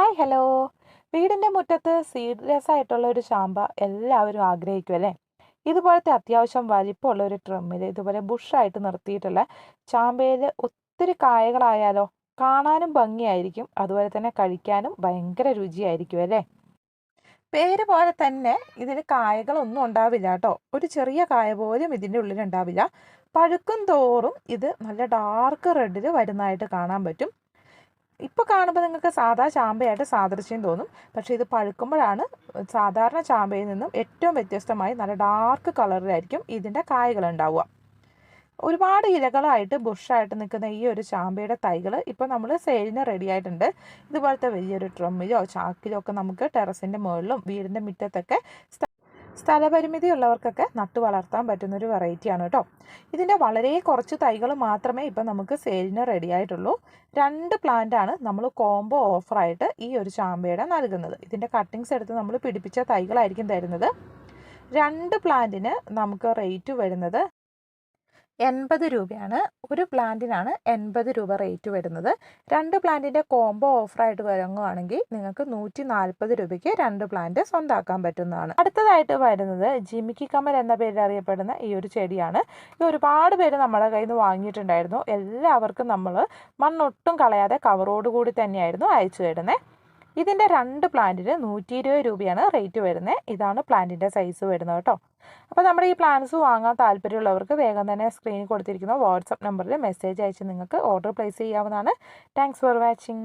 Hi hello വീടിന്റെ മുറ്റത്ത് seedless ആയിട്ടുള്ള ഒരു ചാമ്പ എല്ലാവരും ആഗ്രഹിക്കും അല്ലേ? ഇതുപോലത്തെ അത്യാവശ്യം വലിപ്പമുള്ള ഒരു ട്രിമ്മിൽ ഇതുപോലെ ബുഷായിട്ട് നിർത്തിയിട്ടുള്ള ചാമ്പയിൽ ഒത്തിരി കായകളായാലോ കാണാനും ഭംഗിയായിരിക്കും. അതുപോലെ തന്നെ കഴിക്കാനും ഭയങ്കര രുചിയായിരിക്കും അല്ലേ? പേര് പോലെ തന്നെ ഇതിൽ കായകളൊന്നും ഉണ്ടാവില്ല കേട്ടോ. ഒരു ചെറിയ കായ പോലും ഇതിന്റെ ഉള്ളിൽ ഉണ്ടാവില്ല പഴുക്കും തോറും ഇത് നല്ല ഡാർക്ക് റെഡിൽ വരുന്നതായിട്ട് കാണാൻ പറ്റും. ഇപ്പോൾ കാണുമ്പോൾ നിങ്ങൾക്ക് സാധാ ചാമ്പയായിട്ട് സാദൃശ്യം തോന്നും. പക്ഷേ ഇത് പഴുക്കുമ്പോഴാണ് സാധാരണ ചാമ്പയിൽ നിന്നും ഏറ്റവും വ്യത്യസ്തമായി നല്ല ഡാർക്ക് കളറിലായിരിക്കും ഇതിന്റെ കായകൾ ഉണ്ടാവുക. ഒരുപാട് ഇലകളായിട്ട് ബുഷായിട്ട് നിൽക്കുന്ന ഈ ഒരു ചാമ്പയുടെ തൈകൾ ഇപ്പോൾ നമ്മൾ സെയിലിന് റെഡി ആയിട്ടുണ്ട്. ഇതുപോലത്തെ വലിയൊരു ഡ്രമ്മിലോ ചാക്കിലോ ഒക്കെ നമുക്ക് ടെറസിന്റെ മുകളിലും വീടിന്റെ മുറ്റത്തൊക്കെ സ്ഥലപരിമിതി ഉള്ളവർക്കൊക്കെ നട്ടു വളർത്താൻ പറ്റുന്നൊരു വെറൈറ്റിയാണ് കേട്ടോ. ഇതിന്റെ വളരെ കുറച്ച് തൈകൾ മാത്രമേ ഇപ്പം നമുക്ക് സെയിലിന് റെഡി ആയിട്ടുള്ളൂ. രണ്ട് പ്ലാന്റാണ് നമ്മൾ കോംബോ ഓഫറായിട്ട് ഈ ഒരു ചാമ്പയുടെ നൽകുന്നത്. ഇതിന്റെ കട്ടിങ്സ് എടുത്ത് നമ്മൾ പിടിപ്പിച്ച തൈകളായിരിക്കും തരുന്നത്. രണ്ട് പ്ലാന്റിന് നമുക്ക് റേറ്റ് വരുന്നത് എൺപത് രൂപയാണ്. ഒരു പ്ലാന്റിനാണ് എൺപത് രൂപ റേറ്റ് വരുന്നത്. രണ്ട് പ്ലാന്റിന്റെ കോംബോ ഓഫറായിട്ട് വരങ്ങുവാണെങ്കിൽ നിങ്ങൾക്ക് നൂറ്റി നാൽപ്പത് രൂപയ്ക്ക് രണ്ട് പ്ലാന്റ് സ്വന്തമാക്കാൻ പറ്റുന്നതാണ്. അടുത്തതായിട്ട് വരുന്നത് ജിമിക്കി കമൽ എന്ന പേരിൽ അറിയപ്പെടുന്ന ഈ ഒരു ചെടിയാണ്. ഇത് ഒരുപാട് പേര് നമ്മുടെ കയ്യിൽ നിന്ന് വാങ്ങിയിട്ടുണ്ടായിരുന്നു. എല്ലാവർക്കും നമ്മൾ മണ്ണൊട്ടും കളയാതെ കവറോടുകൂടി തന്നെയായിരുന്നു അയച്ചു തരുന്നത് ഇതിന്റെ രണ്ട് പ്ലാന്റിന് നൂറ്റി ഇരുപത് രൂപയാണ് റേറ്റ് വരുന്നത് ഇതാണ് പ്ലാന്റിന്റെ സൈസ് വരുന്നത് കേട്ടോ. അപ്പോൾ നമ്മുടെ ഈ പ്ലാന്റ്സ് വാങ്ങാൻ താല്പര്യമുള്ളവർക്ക് വേഗം തന്നെ സ്ക്രീനിൽ കൊടുത്തിരിക്കുന്ന വാട്സപ്പ് നമ്പറിൽ മെസ്സേജ് അയച്ച് നിങ്ങൾക്ക് ഓർഡർ പ്ലേസ് ചെയ്യാവുന്നതാണ്. Thanks for watching